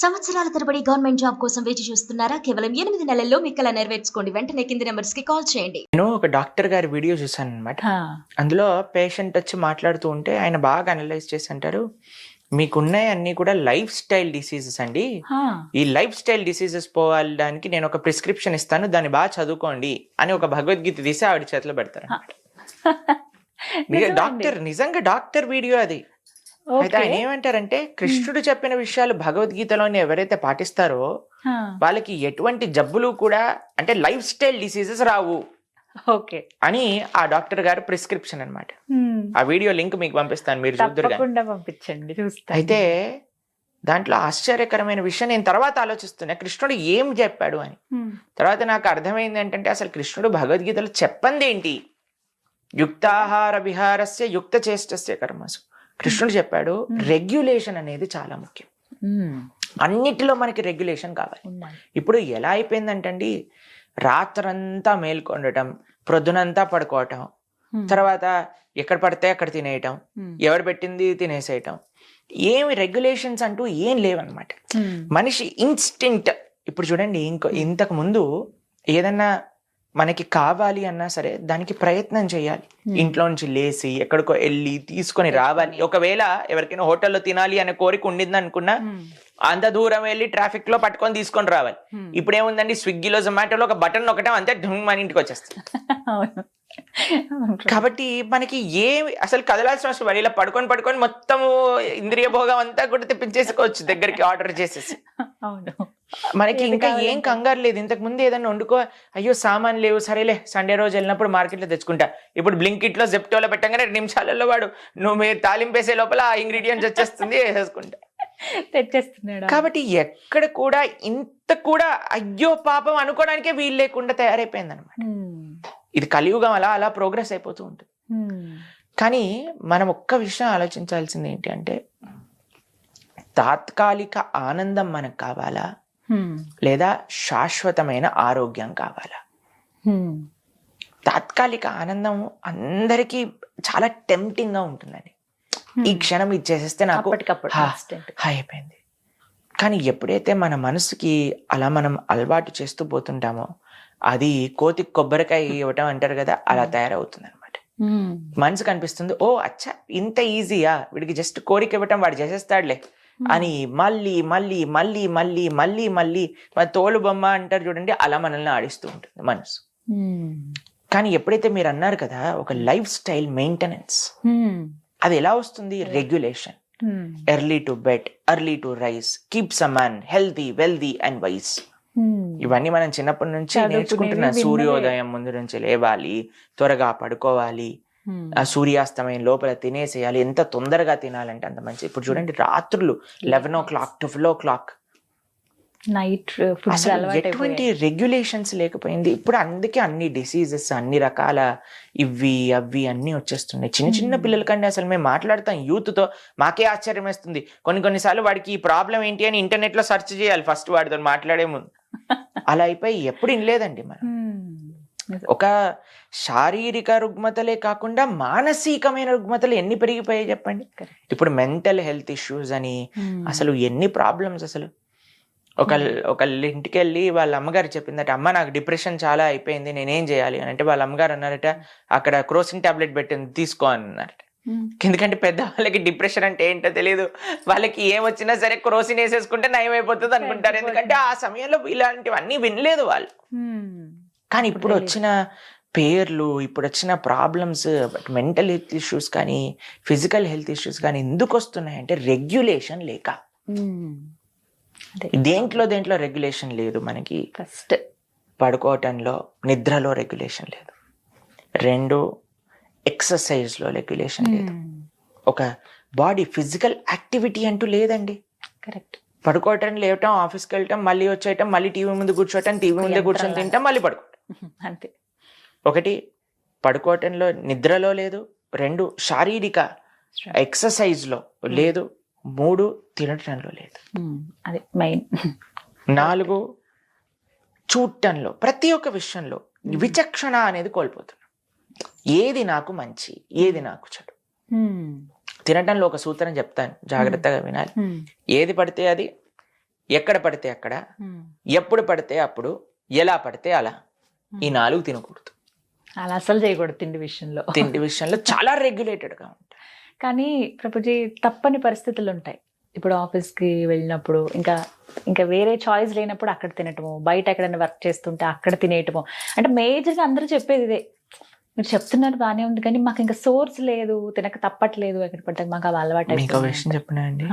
సంవత్సరాల తరబడి government job కోసం వేచి చూస్తున్నారా? కేవలం ఎనిమిది నెలల్లో మీ కల నెరవేర్చుకోండి. వెంటనే కింది నెంబర్స్కి కాల్ చేయండి. నేను ఒక డాక్టర్ గారి వీడియో చూసాను అనమాట అందులో పేషెంట్ వచ్చి మాట్లాడుతూ ఉంటే ఆయన బాగా అనలైజ్ చేసి అంటారు మీకున్నాయి అన్ని కూడా లైఫ్ స్టైల్ డిసీజెస్ అండి. ఈ లైఫ్ స్టైల్ డిసీజెస్ పోవడానికి నేను ఒక ప్రిస్క్రిప్షన్ ఇస్తాను దాన్ని బాగా చదువుకోండి అని ఒక భగవద్గీత తీసి ఆవిడ చేతిలో పెడతారు డాక్టర్ నిజంగా డాక్టర్ వీడియో అది. అయితే ఆయన ఏమంటారంటే కృష్ణుడు చెప్పిన విషయాలు భగవద్గీతలోని ఎవరైతే పాటిస్తారో వాళ్ళకి ఎటువంటి జబ్బులు కూడా అంటే లైఫ్ స్టైల్ డిసీజెస్ రావు ఓకే. అని ఆ డాక్టర్ గారు ప్రిస్క్రిప్షన్ అన్నమాట. ఆ వీడియో లింక్ మీకు పంపిస్తాను మీరు చూద్దరు పంపించండి చూస్తా అయితే దాంట్లో ఆశ్చర్యకరమైన విషయం నేను తర్వాత ఆలోచిస్తున్నా కృష్ణుడు ఏం చెప్పాడు అని. తర్వాత నాకు అర్థమైంది ఏంటంటే అసలు కృష్ణుడు భగవద్గీతలో చెప్పంది ఏంటి యుక్తాహార విహారస్య యుక్త చేష్టస్య కర్మసు. కృష్ణుడు చెప్పాడు రెగ్యులేషన్ అనేది చాలా ముఖ్యం. అన్నిటిలో మనకి రెగ్యులేషన్ కావాలి. ఇప్పుడు ఎలా అయిపోయిందంటండి? రాత్రంతా మేల్కొండటం ప్రొద్దునంతా పడుకోవటం తర్వాత ఎక్కడ పడితే అక్కడ తినేయటం ఎవరు పెట్టింది తినేసేయటం. ఏమి రెగ్యులేషన్స్ అంటూ ఏం లేవన్నమాట. మనిషి ఇన్స్టింక్ట్ ఇప్పుడు చూడండి ఇంకో ఇంతకు ముందు ఏదన్నా మనకి కావాలి అన్నా సరే దానికి ప్రయత్నం చేయాలి. ఇంట్లో నుంచి లేచి ఎక్కడికో వెళ్ళి తీసుకొని రావాలి. ఒకవేళ ఎవరికైనా హోటల్లో తినాలి అనే కోరిక ఉండింది అనుకున్నా అంత దూరం వెళ్ళి ట్రాఫిక్లో పట్టుకొని తీసుకొని రావాలి. ఇప్పుడు ఏముందండి స్విగ్గీలో జొమాటోలో ఒక బటన్ నొక్కటం అంతే మన ఇంటికి వచ్చేస్తుంది. కాబట్టి మనకి ఏమి అసలు కదలాల్సిన అవసరం. ఇలా పడుకొని పడుకొని మొత్తం ఇంద్రియ భోగం అంతా కూడా తెప్పించేసుకోవచ్చు దగ్గరికి ఆర్డర్ చేసేసి. అవును. మనకి ఇంకా ఏం. కంగారు లేదు ఇంతకు ముందు ఏదైనా వండుకో అయ్యో సామాన్ లేవు సరేలే సండే రోజు వెళ్ళినప్పుడు మార్కెట్లో తెచ్చుకుంటా ఇప్పుడు బ్లింకిట్లో జెప్టోలో పెట్టగానే రెండు నిమిషాలలో వాడు నువ్వు మీరు తాలింపేసే లోపల ఆ ఇంగ్రీడియంట్స్ వచ్చేస్తుంది వేసేసుకుంటా తెచ్చేస్తున్నాడు కాబట్టి ఎక్కడ కూడా ఇంత కూడా అయ్యో పాపం అనుకోవడానికే వీలు లేకుండా తయారైపోయింది అనమాట. ఇది కలియుగం అలా అలా ప్రోగ్రెస్ అయిపోతూ ఉంటుంది. కానీ మనం ఒక్క విషయం ఆలోచించాల్సింది ఏంటి అంటే తాత్కాలిక ఆనందం మనకు కావాలా. లేదా శాశ్వతమైన ఆరోగ్యం కావాలా? ఉమ్. తాత్కాలిక ఆనందం అందరికీ చాలా టెంప్టింగ్గా ఉంటుందండి. ఈ క్షణం ఇది చేసేస్తే నాకు అయిపోయింది. కానీ ఎప్పుడైతే మన మనసుకి అలా మనం అలవాటు చేస్తూ పోతుంటామో అది కోతికి కొబ్బరికాయ ఇవ్వటం అంటారు కదా అలా తయారవుతుంది అనమాట. మనసు కనిపిస్తుంది ఓ అచ్చా ఇంత ఈజీయా వీడికి జస్ట్ కోరిక ఇవ్వటం వాడు చేసేస్తాడులే. అని మళ్ళీ మళ్ళీ మళ్ళీ మళ్ళీ మళ్ళీ మళ్ళీ మన తోలు బొమ్మ అంటారు చూడండి అలా మనల్ని ఆడిస్తూ ఉంటుంది మనసు. కానీ ఎప్పుడైతే మీరు అన్నారు కదా ఒక లైఫ్ స్టైల్ మెయింటెనెన్స్. అది ఎలా వస్తుంది regulation. Early to bed early to rise keeps a man healthy wealthy and wise. ఇవన్నీ మనం చిన్నప్పటి నుంచి నేర్చుకుంటున్నాం. సూర్యోదయం ముందు నుంచి లేవాలి త్వరగా పడుకోవాలి. ఆ సూర్యాస్తమయం లోపల తినేసేయాలి ఎంత తొందరగా తినాలంటే అంత మంచి ఇప్పుడు చూడండి రాత్రులు eleven o'clock twelve o'clock night ఎటువంటి రెగ్యులేషన్స్ లేకపోయింది. ఇప్పుడు అందుకే అన్ని డిసీజెస్ అన్ని రకాల ఇవి అవి అన్ని వచ్చేస్తున్నాయి. చిన్న చిన్న Hmm. పిల్లలకంటే అసలు మేము మాట్లాడతాం. Youth తో మాకే ఆశ్చర్యం వేస్తుంది కొన్ని కొన్నిసార్లు వాడికి ఈ ప్రాబ్లం ఏంటి అని ఇంటర్నెట్లో సెర్చ్ చేయాలి. ఫస్ట్ వాడితో మాట్లాడే ముందు. అలా అయిపోయి ఎప్పుడు వినలేదండి మనం. ఒక శారీరక రుగ్మతలే కాకుండా మానసికమైన రుగ్మతలు ఎన్ని పెరిగిపోయాయి చెప్పండి. ఇప్పుడు మెంటల్ హెల్త్ ఇష్యూస్ అని అసలు ఎన్ని ప్రాబ్లమ్స్ అసలు? ఒక ఒక ఇంటికి వెళ్ళి వాళ్ళ అమ్మగారు చెప్పిందట అమ్మ నాకు డిప్రెషన్ చాలా అయిపోయింది నేనేం చేయాలి? అని అంటే వాళ్ళ అమ్మగారు అన్నారట అక్కడ క్రోసిన్ టాబ్లెట్ పెట్టింది తీసుకో అని అన్నారట ఎందుకంటే పెద్ద వాళ్ళకి డిప్రెషన్ అంటే ఏంటో తెలియదు వాళ్ళకి ఏం వచ్చినా సరే క్రోసిన్ వేసేసుకుంటే నయం అయిపోతుంది అనుకుంటారు ఎందుకంటే ఆ సమయంలో ఇలాంటివన్నీ వినలేదు వాళ్ళు. కానీ ఇప్పుడు. వచ్చిన పేర్లు ఇప్పుడు వచ్చిన ప్రాబ్లమ్స్ మెంటల్ హెల్త్ ఇష్యూస్ కానీ ఫిజికల్ హెల్త్ ఇష్యూస్ కానీ ఎందుకు వస్తున్నాయి అంటే రెగ్యులేషన్ లేక దేంట్లో దేంట్లో రెగ్యులేషన్ లేదు మనకి. ఫస్ట్ పడుకోవటంలో నిద్రలో రెగ్యులేషన్ లేదు. రెండు ఎక్సర్సైజ్లో రెగ్యులేషన్ లేదు. ఒక బాడీ ఫిజికల్ యాక్టివిటీ అంటూ లేదండి. కరెక్ట్ పడుకోవటం లేవటం ఆఫీస్కి వెళ్ళటం మళ్ళీ వచ్చేయటం మళ్ళీ టీవీ ముందు కూర్చోవటం టీవీ ముందు కూర్చొని. తింటాం మళ్ళీ పడుకోవటం అంతే. ఒకటి పడుకోవటంలో నిద్రలో లేదు. రెండు శారీరక ఎక్సర్సైజ్లో లేదు. మూడు తినటంలో లేదు. ఉమ్. అదే మెయిన్. నాలుగు చూడటంలో ప్రతి ఒక్క విషయంలో విచక్షణ అనేది కోల్పోతున్నాం. ఏది నాకు మంచి ఏది నాకు చెడు. తినటంలో ఒక సూత్రం చెప్తాను. జాగ్రత్తగా వినాలి. ఏది పడితే అది ఎక్కడ పడితే అక్కడ ఎప్పుడు పడితే అప్పుడు ఎలా పడితే అలా. ఈ నాలుగు తినకూడదు. అలా అసలు చేయకూడదు తిండి విషయంలో. తిండి విషయంలో చాలా రెగ్యులేటెడ్గా ఉంటాయి. కానీ ప్రభుజీ తప్పని పరిస్థితులు ఉంటాయి. ఇప్పుడు ఆఫీస్కి వెళ్ళినప్పుడు ఇంకా ఇంకా వేరే చాయిస్ లేనప్పుడు అక్కడ తినటము బయట ఎక్కడైనా వర్క్ చేస్తుంటే అక్కడ తినేయటము. అంటే మేజర్గా అందరూ చెప్పేది ఇదే. మీరు చెప్తున్నారు బాగానే ఉంది కానీ మాకు ఇంకా సోర్స్ లేదు తినక తప్పట్లేదు ఎక్కడ పడితే మాకు అవి అలవాటు మీకు ఒక విషయం చెప్పినా అండి.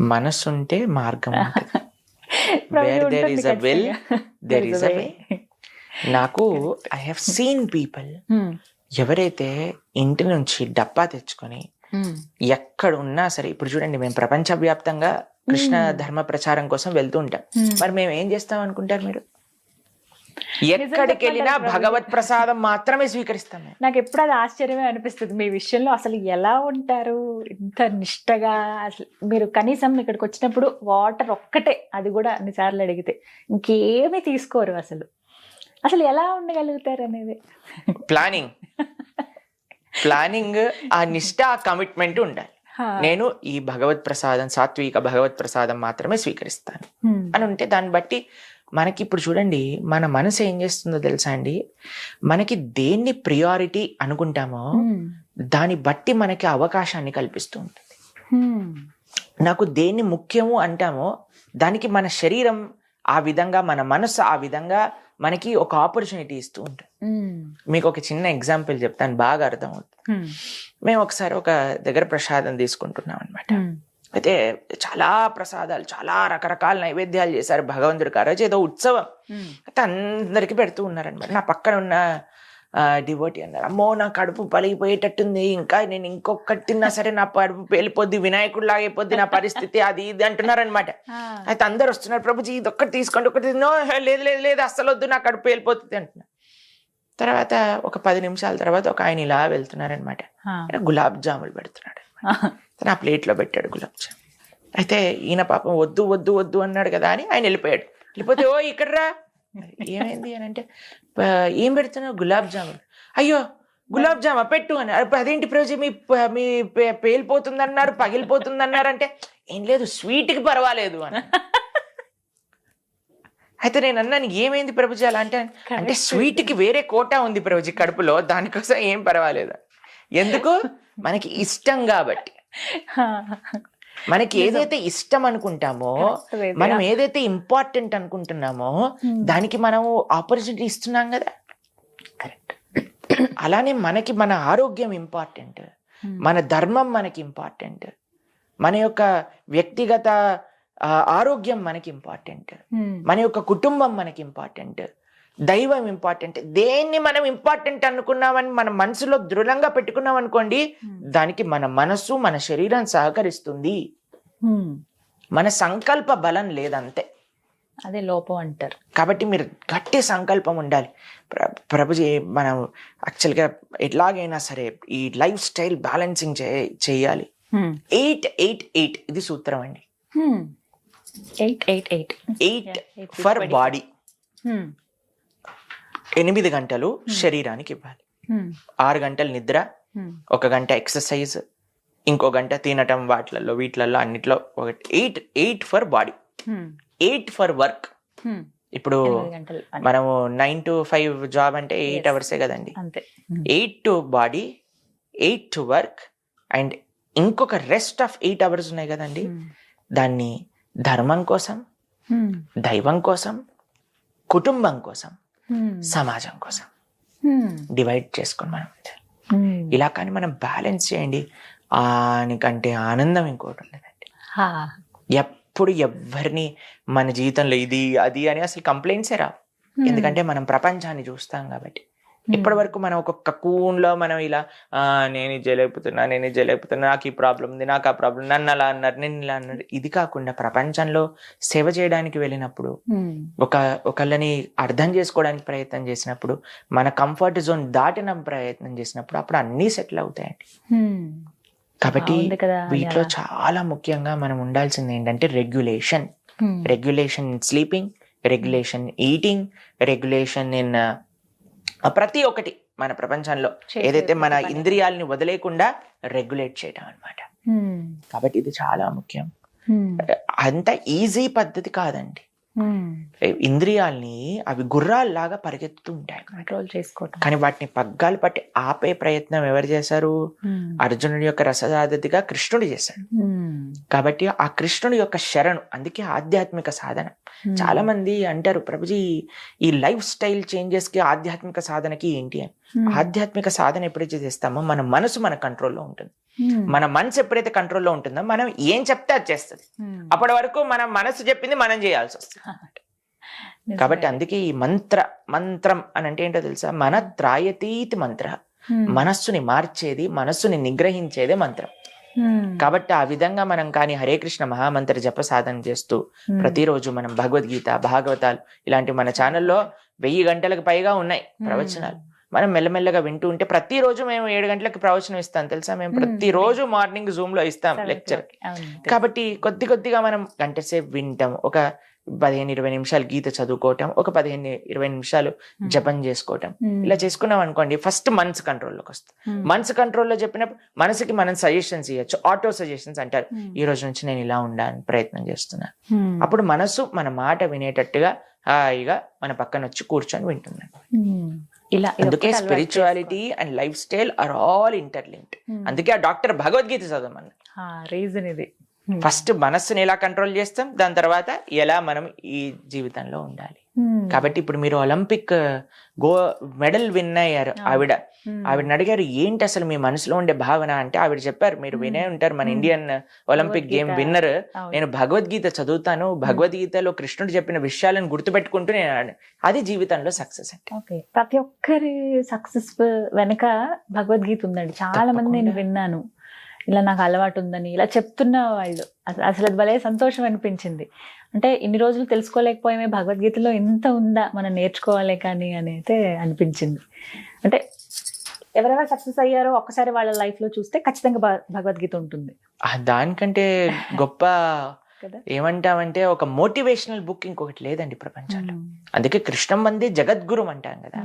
మనసు ఉంటే మార్గం ఉంటుంది. ప్రభుజీ Where there ఉంటుంది is a will, ఖచ్చితంగా. there There is a way. నాకు ఐ హావ్ సీన్ పీపుల్. ఎవరైతే ఇంటి నుంచి డబ్బా తెచ్చుకొని Hmm. ఎక్కడ ఉన్నా సరే ఇప్పుడు చూడండి మేము ప్రపంచవ్యాప్తంగా కృష్ణ Hmm. ధర్మ ప్రచారం కోసం వెళ్తూ ఉంటాం. Hmm. మరి మేము ఏం చేస్తాం అనుకుంటారు మీరు? ఎక్కడికి వెళ్ళినా భగవత్ ప్రసాదం మాత్రమే స్వీకరిస్తాం నాకు ఎప్పుడు అది ఆశ్చర్యమే అనిపిస్తుంది. మీ విషయంలో అసలు ఎలా ఉంటారు? ఇంత నిష్టగా అసలు మీరు కనీసం ఇక్కడికి వచ్చినప్పుడు వాటర్ ఒక్కటే అది కూడా అన్నిసార్లు అడిగితే. ఇంకేమీ తీసుకోరు అసలు. అసలు ఎలా ఉండగలుగుతారు అనేది ప్లానింగ్ ప్లానింగ్ ఆ నిష్ట ఆ కమిట్మెంట్ ఉండాలి. నేను ఈ భగవత్ ప్రసాదం సాత్విక భగవత్ ప్రసాదం మాత్రమే స్వీకరిస్తాను. అని ఉంటే దాన్ని బట్టి మనకి ఇప్పుడు చూడండి మన మనసు ఏం చేస్తుందో తెలుసా అండి మనకి దేన్ని ప్రియారిటీ అనుకుంటామో. దాన్ని బట్టి మనకి అవకాశాన్ని కల్పిస్తూ ఉంటుంది. నాకు దేన్ని ముఖ్యము అంటామో దానికి మన శరీరం ఆ విధంగా మన మనసు ఆ విధంగా మనకి ఒక ఆపర్చునిటీ ఇస్తూ ఉంటుంది హ్మ్. మీకు ఒక చిన్న ఎగ్జాంపుల్ చెప్తాను బాగా అర్థమవుతుంది హ్మ్. మేము ఒకసారి ఒక దగ్గర ప్రసాదం తీసుకుంటున్నాం అనమాట హ్మ్. అయితే చాలా ప్రసాదాలు చాలా రకరకాల నైవేద్యాలు చేశారు భగవంతుడికి ఆ రోజు ఏదో ఉత్సవం. అయితే అందరికి పెడుతూ ఉన్నారనమాట నా పక్కన ఉన్న డివోటీ అన్నారు. అమ్మో నా కడుపు పలిగిపోయేటట్టుంది. ఇంకా నేను ఇంకొకటి తిన్నా సరే నా కడుపు పేలిపోద్ది వినాయకుడు లాగైపోద్ది నా పరిస్థితి అది ఇది అంటున్నారనమాట ఆ. అయితే అందరు వస్తున్నారు ప్రభుజీ ఇది ఒక్కటి తీసుకోండి ఒకటి నో లేదు లేదు లేదు అస్సలు వద్దు నా కడుపు పేలిపోతుంది అంటున్నారు తర్వాత ఒక పది నిమిషాల తర్వాత ఒక ఆయన ఇలా వెళ్తున్నారనమాట గులాబ్ జాములు పెడుతున్నాడు ఆ. తను ఆ ప్లేట్లో పెట్టాడు గులాబ్ జామ్ అయితే ఈయన పాపం వద్దు వద్దు వద్దు అన్నాడు కదా అని ఆయన వెళ్ళిపోయాడు. వెళ్ళిపోతే ఓ ఇక్కడ రా ఏమైంది అని అంటే "ప- ఏం పెడుతున్నావు? గులాబ్ జామున్. అయ్యో గులాబ్ జామా పెట్టు అని. "అరే, అదేంటి ప్రజ మీ మీ పే- పేలిపోతుంది అన్నారు పగిలిపోతుంది అన్నారు అంటే ఏం లేదు స్వీట్కి పర్వాలేదు అని. అయితే నేను అన్నాను ఏమైంది ప్రభుజీ అలా అంటే? అంటే Correct. స్వీట్కి వేరే కోటా ఉంది ప్రభుజీ కడుపులో దానికోసం ఏం పర్వాలేదు. ఎందుకు? మనకి ఇష్టం కాబట్టి. మనకి ఏదైతే ఇష్టం అనుకుంటామో. మనం ఏదైతే ఇంపార్టెంట్ అనుకుంటున్నామో Hmm. దానికి మనం ఆపర్చునిటీ ఇస్తున్నాం కదా. కరెక్ట్ అలానే మనకి మన ఆరోగ్యం ఇంపార్టెంట్ మన ధర్మం మనకి ఇంపార్టెంట్ మన యొక్క వ్యక్తిగత ఆరోగ్యం మనకి ఇంపార్టెంట్ మన యొక్క కుటుంబం మనకి ఇంపార్టెంట్ దైవం ఇంపార్టెంట్ దేన్ని మనం ఇంపార్టెంట్ అనుకున్నామని మన మనసులో దృఢంగా పెట్టుకున్నాం అనుకోండి దానికి మన మనస్సు మన శరీరం సహకరిస్తుంది. మన సంకల్ప బలం లేదంతే. అదే లోపం అంటారు. కాబట్టి మీరు గట్టి సంకల్పం ఉండాలి. ప్ర- ప్రభుజీ మనం యాక్చువల్గా ఎట్లాగైనా సరే ఈ లైఫ్ స్టైల్ బ్యాలెన్సింగ్ చేయాలి. ఎయిట్ ఎయిట్ ఎయిట్ ఇది సూత్రం అండి. Eight eight eight eight for body ఎనిమిది గంటలు శరీరానికి ఇవ్వాలి. ఆరు గంటలు నిద్ర ఒక గంట ఎక్సర్సైజ్ ఇంకో గంట తినటం వాటిలలో వీటిలలో అన్నిట్లో ఒకటి. Eight eight for body eight for work ఇప్పుడు. మనము నైన్ టు ఫైవ్ జాబ్ అంటే ఎయిట్. అవర్సే కదండి. Eight to body eight to work and ఇంకొక రెస్ట్ ఆఫ్ ఎయిట్ అవర్స్ ఉన్నాయి కదండి. దాన్ని ధర్మం కోసం దైవం కోసం కుటుంబం కోసం సమాజం కోసం. డివైడ్ చేసుకొని మనం ఇలా కానీ మనం బ్యాలెన్స్ చేయండి. ఆనికంటే ఆనందం ఇంకోటి ఉండదండి. ఎప్పుడు ఎవ్వరిని మన జీవితంలో ఇది అది అని అసలు కంప్లైంట్సే రావు. ఎందుకంటే మనం ప్రపంచాన్ని చూస్తాం కాబట్టి. ఇప్పటి వరకు మనం ఒక్కొక్క కూన్లో మనం ఇలా "ఆ, నేను ఇది చేయలేకపోతున్నా నేను ఇది చేయలేకపోతున్నా నాకు ఈ ప్రాబ్లం ఉంది నాకు ఆ ప్రాబ్లం నన్ను అలా అన్నారు నేను ఇలా అన్నారు. ఇది కాకుండా ప్రపంచంలో సేవ చేయడానికి వెళ్ళినప్పుడు ఒక ఒకళ్ళని అర్థం చేసుకోవడానికి ప్రయత్నం చేసినప్పుడు మన కంఫర్ట్ జోన్ దాటిన ప్రయత్నం చేసినప్పుడు అప్పుడు అన్నీ సెటిల్ అవుతాయండి. కాబట్టి కదా అని వీటిలో. చాలా ముఖ్యంగా మనం ఉండాల్సింది ఏంటంటే regulation regulation in sleeping regulation eating regulation in ప్రతి ఒక్కటి మన ప్రపంచంలో ఏదైతే మన. ఇంద్రియాలని వదిలేకుండా రెగ్యులేట్ చేయడం అన్నమాట. కాబట్టి ఇది చాలా ముఖ్యం. అంత ఈజీ పద్ధతి కాదండి. ఇంద్రియాల్ని అవి గుర్రాల్లాగా పరిగెత్తుతూ ఉంటాయి కంట్రోల్ చేసుకోవటం. కానీ వాటిని పగ్గాలు పట్టి ఆపే ప్రయత్నం ఎవరు చేశారు? అర్జునుడి యొక్క రససాధతిగా కృష్ణుడు చేశాడు. కాబట్టి ఆ కృష్ణుడి యొక్క శరణు అందుకే ఆధ్యాత్మిక సాధన. చాలా మంది అంటారు ప్రభుజీ ఈ లైఫ్ స్టైల్ చేంజెస్కి ఆధ్యాత్మిక సాధనకి ఏంటి? అని. ఆధ్యాత్మిక సాధన ఎప్పుడైతే చేస్తామో మన మనసు మన కంట్రోల్లో ఉంటుంది. మన మనసు ఎప్పుడైతే కంట్రోల్లో ఉంటుందో మనం ఏం చెప్తే అది చేస్తుంది. అప్పటి వరకు మన మనసు చెప్పింది మనం చేయాల్సి వస్తుంది. కాబట్టి అందుకే ఈ మంత్ర మంత్రం అని అంటే ఏంటో తెలుసా? మన త్రాయతీతి మంత్ర. మనస్సుని మార్చేది మనస్సుని నిగ్రహించేదే మంత్రం. కాబట్టి ఆ విధంగా మనం కానీ హరే కృష్ణ మహామంత్ర జప సాధన చేస్తూ ప్రతిరోజు మనం భగవద్గీత భాగవతాలు ఇలాంటి మన ఛానల్లో వెయ్యి గంటలకు పైగా ఉన్నాయి ప్రవచనాలు. మనం మెల్లమెల్లగా వింటూ ఉంటే ప్రతిరోజు మేము ఏడు గంటలకు ప్రవచనం ఇస్తాం తెలుసా? మేము Hmm. ప్రతిరోజు మార్నింగ్ జూమ్లో ఇస్తాం లెక్చర్. కాబట్టి కొద్ది కొద్దిగా మనం గంట సేపు వింటాం. ఒక పదిహేను ఇరవై నిమిషాలు గీత చదువుకోవటం ఒక పదిహేను ఇరవై నిమిషాలు జపం చేసుకోవటం. ఇలా చేసుకున్నాం అనుకోండి ఫస్ట్ మనసు కంట్రోల్లోకి వస్తుంది. మనసు కంట్రోల్లో చెప్పినప్పుడు మనసుకి మనం సజెషన్స్ ఇవ్వచ్చు ఆటో సజెషన్స్ అంటారు. ఈ రోజు నుంచి నేను ఇలా ఉండాలని ప్రయత్నం చేస్తున్నా. అప్పుడు మనసు మన మాట వినేటట్టుగా హాయిగా మన పక్కన వచ్చి కూర్చొని వింటున్నాను ఇలా అందుకే spirituality and life style are all interlinked. అందుకే ఆ డాక్టర్ భగవద్గీత చదవమని ఆ రీజన్ ఇది. ఫస్ట్ మనస్సుని ఎలా కంట్రోల్ చేస్తాం? దాని తర్వాత ఎలా మనం ఈ జీవితంలో ఉండాలి? కాబట్టి ఇప్పుడు మీరు ఒలింపిక్ గో మెడల్ విన్ అయ్యారు. ఆవిడ ఆవిడని అడిగారు ఏంటి అసలు మీ మనసులో ఉండే భావన? అంటే ఆవిడ చెప్పారు మీరు వినే ఉంటారు మన Hmm. Indian Olympic game. Winner నేను భగవద్గీత చదువుతాను. భగవద్గీతలో కృష్ణుడు చెప్పిన విషయాలను గుర్తుపెట్టుకుంటూ నేను అది జీవితంలో సక్సెస్ అంటే ప్రతి ఒక్కరి సక్సెస్ వెనక భగవద్గీత ఉందండి. చాలా మంది నేను. విన్నాను. ఇలా నాకు అలవాటు ఉందని ఇలా చెప్తున్న వాళ్ళు. అస- అసలు అది భలే సంతోషం అనిపించింది. అంటే ఇన్ని రోజులు తెలుసుకోలేకపోయామే భగవద్గీతలో ఇంత ఉందా మనం నేర్చుకోవాలి కానీ అని అయితే అనిపించింది. అంటే ఎవరెవరు సక్సెస్ అయ్యారో ఒక్కసారి వాళ్ళ లైఫ్లో చూస్తే ఖచ్చితంగా భగవద్గీత ఉంటుంది. దానికంటే గొప్ప ఏమంటామంటే ఒక మోటివేషనల్ బుక్ ఇంకొకటి లేదండి ప్రపంచంలో. అందుకే కృష్ణం మంది జగద్గురు అంటాం కదా.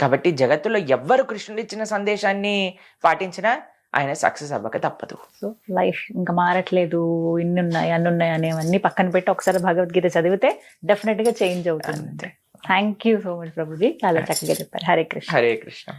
కాబట్టి జగత్తులో ఎవ్వరు కృష్ణుడు ఇచ్చిన సందేశాన్ని పాటించినా ఆయన సక్సెస్ అవ్వక తప్పదు. సో లైఫ్ ఇంకా మారట్లేదు ఇన్ని ఉన్నాయి అన్ని ఉన్నాయి అనేవన్నీ పక్కన పెట్టి ఒకసారి భగవద్గీత చదివితే డెఫినెట్గా చేంజ్ అవుతుంది. Thank you so much Prabhuji చాలా చక్కగా చెప్పారు. హరే కృష్ణ హరే కృష్ణ